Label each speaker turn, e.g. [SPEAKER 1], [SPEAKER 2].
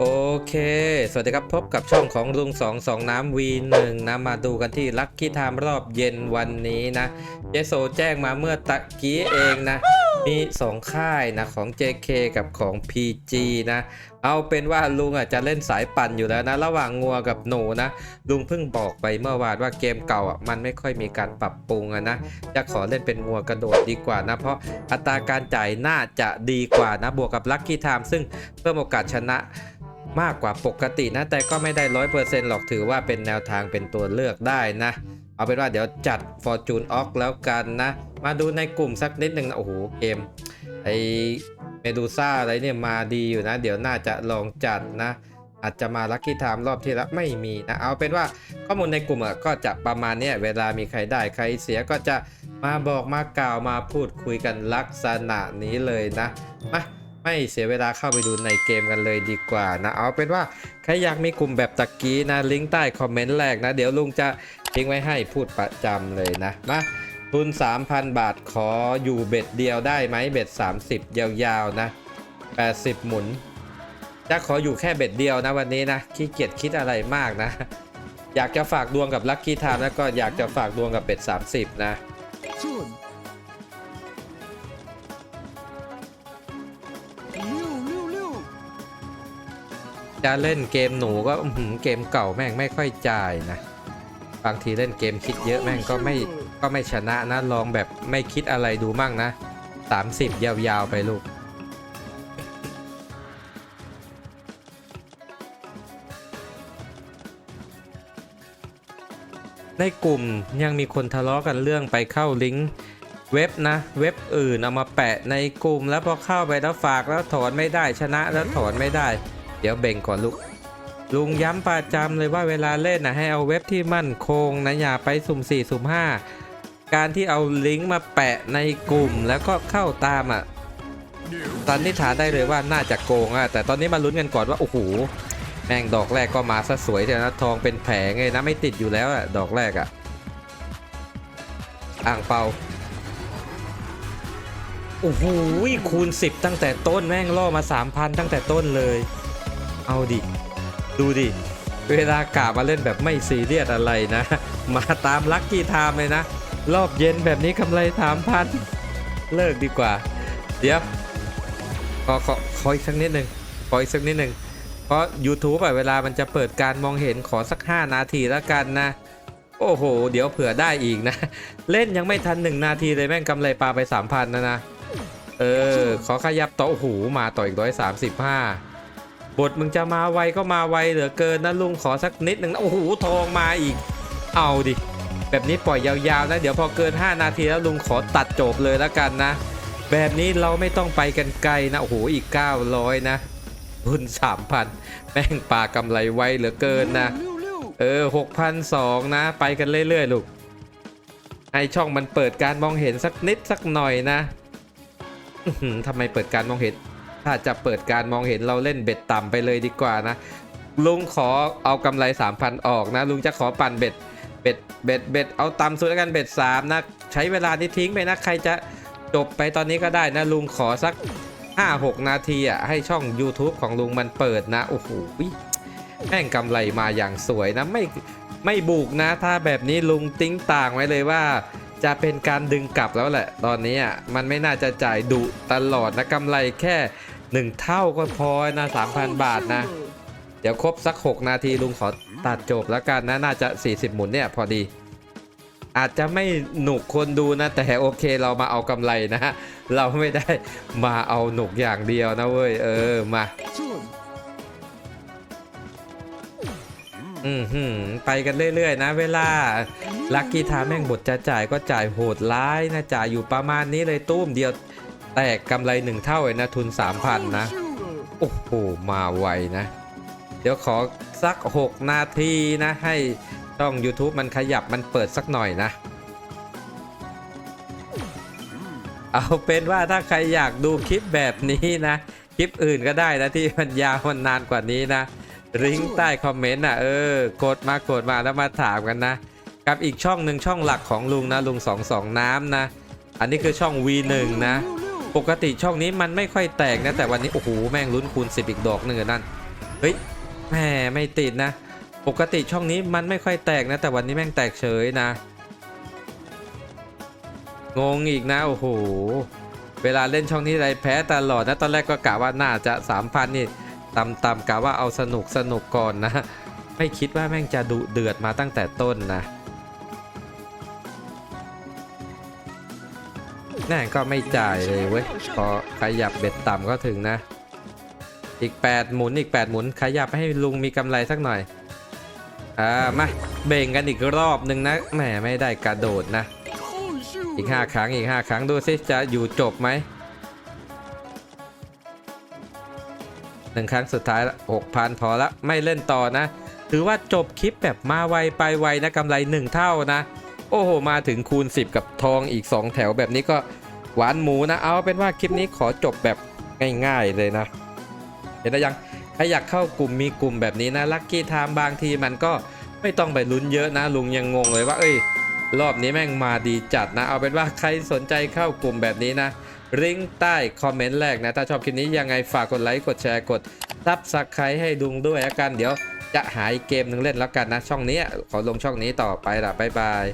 [SPEAKER 1] โอเค สวัสดีครับพบกับช่องของลุงสองสองน้ำวีหนึ่งนะ มาดูกันที่ลัคกี้ไทม์รอบเย็นวันนี้นะ เจโซแจ้งมาเมื่อตะกี้เองนะ มีสองค่ายนะ ของ JK กับของ PG นะ เอาเป็นว่าลุงอะจะเล่นสายปั่นอยู่แล้วนะ ระหว่างงัวกับหนูนะ ลุงเพิ่งบอกไปเมื่อวานว่าเกมเก่าอะมันไม่ค่อยมีการปรับปรุงอะนะจะขอเล่นเป็นงัวกระโดดดีกว่านะ เพราะอัตราการจ่ายน่าจะดีกว่านะบวกกับลัคกี้ไทม์ซึ่งเพิ่มโอกาสชนะมากกว่าปกตินะ แต่ก็ไม่ได้ร้อยเปอร์เซ็นต์หรอกถือว่าเป็นแนวทางเป็นตัวเลือกได้นะ เอาเป็นว่าเดี๋ยวจัด Fortune o c แล้วกันนะ มาดูในกลุ่มสักนิดหนึ่งนะโอ้โหเกมไอ เมดูซ่าอะไรเนี่ยมาดีอยู่นะ เดี๋ยวน่าจะลองจัดนะ อาจจะมาลัคกี้ไทม์รอบที่แล้วไม่มีนะ เอาเป็นว่าข้อมูลในกลุ่มก็จะประมาณเนี้ยเวลามีใครได้ใครเสียก็จะมาบอกมากล่าวมาพูดคุยกันลักษณะนี้เลยนะมาไม่เสียเวลาเข้าไปดูในเกมกันเลยดีกว่านะ เอาเป็นว่าใครอยากมีกลุ่มแบบตะกี้นะลิงก์ใต้คอมเมนต์แรกนะ เดี๋ยวลุงจะทิ้งไว้ให้พูดประจำเลยนะมา ทุน 3,000 บาทขออยู่เบ็ดเดียวได้ไหมเบ็ด 30 ยาวๆ นะ 80 หมุนจะขออยู่แค่เบ็ดเดียวนะวันนี้นะขี้เกียจคิดอะไรมากนะ อยากจะฝากดวงกับลัคกี้ทามแล้วก็อยากจะฝากดวงกับเบ็ด 30 นะจะเล่นเกมหนูก็เกมเก่าแม่งไม่ค่อยจ่ายนะ บางทีเล่นเกมคิดเยอะแม่งก็ไม่ ก็ไม่ชนะนะ ลองแบบไม่คิดอะไรดูมั่งนะ 30 ยาวๆไปลูก ในกลุ่มยังมีคนทะเลาะกันเรื่องไปเข้าลิงก์เว็บนะ เว็บอื่นเอามาแปะในกลุ่ม แล้วพอเข้าไปแล้วฝากแล้วถอนไม่ได้ชนะแล้วถอนไม่ได้ เดี๋ยวเบ่งก่อนลูกลุงย้ำประจำเลยว่าเวลาเล่นนะให้เอาเว็บที่มั่นคงนะอย่าไปสุ่ม4สุ่ม5 การที่เอาลิงก์มาแปะในกลุ่มแล้วก็เข้าตามอะสันนิษฐานได้เลยว่าน่าจะโกงอะแต่ตอนนี้มาลุ้นกันก่อนว่าโอ้โหแม่งดอกแรกก็มาซะสวยเดียวนะทองเป็นแผงเลยนะไม่ติดอยู่แล้วอะดอกแรกอะอ่างเปาโอ้โหคูณ 10 ตั้งแต่ต้นแม่งล่อมา 3,000 ตั้งแต่ต้นเลย เอาดิ ดูดิ เวลากามาเล่นแบบไม่ซีเรียสอะไรนะ มาตามลัคกี้ไทม์เลยนะ รอบเย็นแบบนี้กำไรสามพันเลิกดีกว่า เดี๋ยวขอขอขออีกสักนิดหนึ่งขออีกสักนิดหนึ่งเพราะ YouTube อะเวลามันจะเปิดการมองเห็นขอสัก 5 นาทีแล้วกันนะ โอ้โห เดี๋ยวเผื่อได้อีกนะ เล่นยังไม่ทัน 1 นาทีเลยแม่งกำไรปลาไป 3,000 นะนะ เออ ขอขยับต่อโอ้โหมาต่ออีกร้อยสามสิบห้าบทมึงจะมาไวก็มาไวเหลือเกินนะลุงขอสักนิดหนึ่งนะโอ้โหทองมาอีก เอาดิ แบบนี้ปล่อยยาวๆนะ เดี๋ยวพอเกิน 5 นาทีแล้วลุงขอตัดจบเลยแล้วกันนะ แบบนี้เราไม่ต้องไปกันไกลนะโอ้โหอีก 900 นะทุน3,000 แม่งปลากำไรไวเหลือเกินนะ，เออ 6,200 นะ ไปกันเรื่อยๆลูกให้ช่องมันเปิดการมองเห็นสักนิดสักหน่อยนะทำไมเปิดการมองเห็น ถ้าจะเปิดการมองเห็นเราเล่นเบ็ดต่ำไปเลยดีกว่านะ ลุงขอเอากำไร 3,000 ออกนะ ลุงจะขอปั่นเบ็ด เบ็ดเบ็ดเบ็ดเอาต่ำสุดแล้วกันเบ็ด3นะใช้เวลานี้ทิ้งไปนะใครจะจบไปตอนนี้ก็ได้นะลุงขอสัก 5-6 นาทีอะให้ช่อง YouTube ของลุงมันเปิดนะโอ้โหแม่งกำไรมาอย่างสวยนะไม่ไม่บุกนะ ถ้าแบบนี้ลุงติ้งต่างไว้เลยว่า จะเป็นการดึงกลับแล้วแหละ ตอนนี้อะมันไม่น่าจะจ่ายดุตลอดนะกำไรแค่ 1 เท่าก็พอนะ3,000 บาทนะ เดี๋ยวครบสัก 6 นาทีลุงขอ ตัดจบแล้วกันนะน่าจะ 40 หมุนเนี่ยพอดี อาจจะไม่หนุกคนดูนะ แต่โอเคเรามาเอากำไรนะ เราไม่ได้มาเอาหนุกอย่างเดียวนะเว้ยเออมา
[SPEAKER 2] 准。
[SPEAKER 1] อืมหืมไปกันเรื่อยๆ นะ เวลาลัคกี้ทาแม่งบทจะจ่ายก็จ่ายโหดร้ายนะจ่ายอยู่ประมาณนี้เลยตุ้มเดียวแตกกำไรหนึ่งเท่าเลยนะทุน 3,000 นะ โอ้โห มาไวนะ เดี๋ยวขอสัก 6 นาทีนะ ให้ช่อง YouTube มันขยับมันเปิดสักหน่อยนะ เอาเป็นว่าถ้าใครอยากดูคลิปแบบนี้นะ คลิปอื่นก็ได้นะที่มันยาวมันนานกว่านี้นะลิงก์ใต้คอมเมนต์นะเออกดมากดมาแล้วมาถามกันนะ กับอีกช่องหนึ่งช่องหลักของลุงนะลุงสองสองน้ำนะ อันนี้คือช่อง V1 นะ ปกติช่องนี้มันไม่ค่อยแตกนะ แต่วันนี้ โอ้โห แม่งลุ้นคูณ10 อีกดอกหนึ่งนั่น เฮ้ย แหมไม่ติดนะ ปกติช่องนี้มันไม่ค่อยแตกนะ แต่วันนี้แม่งแตกเฉยนะ งงอีกนะ โอ้โห เวลาเล่นช่องนี้ไรแพ้ตลอดนะ ตอนแรกก็กะว่าน่าจะ3,000นี่ต่ำๆกะว่าเอาสนุกสนุกก่อนนะ ไม่คิดว่าแม่งจะดุเดือดมาตั้งแต่ต้นนะแน่ก็ไม่จ่ายเลยเว้ยพอขยับเบ็ดต่ำก็ถึงนะ อีก 8 หมุนอีก 8 หมุนขยับให้ลุงมีกำไรสักหน่อย อ่า มาเบ่งกันอีกรอบหนึ่งนะ แหมไม่ได้กระโดดนะ อีก 5 ครั้งอีก 5 ครั้งดูสิจะอยู่จบไหมหนึ่งครั้งสุดท้ายละ6,000พอละไม่เล่นต่อนะ ถือว่าจบคลิปแบบมาไวไปไวนะกำไร 1 เท่านะ โอ้โห มาถึงคูณ 10 กับทองอีก 2 แถวแบบนี้ก็หวานหมูนะ เอาเป็นว่าคลิปนี้ขอจบแบบง่าย ๆ เลยนะ เห็นได้ยังใครอยากเข้ากลุ่มมีกลุ่มแบบนี้นะลัคกี้ไทม์บางทีมันก็ไม่ต้องไปลุ้นเยอะนะ ลุงยังงงเลยว่าเอ้ย รอบนี้แม่งมาดีจัดนะ เอาเป็นว่าใครสนใจเข้ากลุ่มแบบนี้นะลิงก์ใต้คอมเมนต์แรกนะ ถ้าชอบคลิปนี้ยังไงฝากกดไลค์กดแชร์กดซับสไครต์ให้ดุงด้วยแล้วกันเดี๋ยวจะหาอีกเกมหนึ่งเล่นแล้วกันนะ ช่องนี้ขอลงช่องนี้ต่อไปละบ๊ายบาย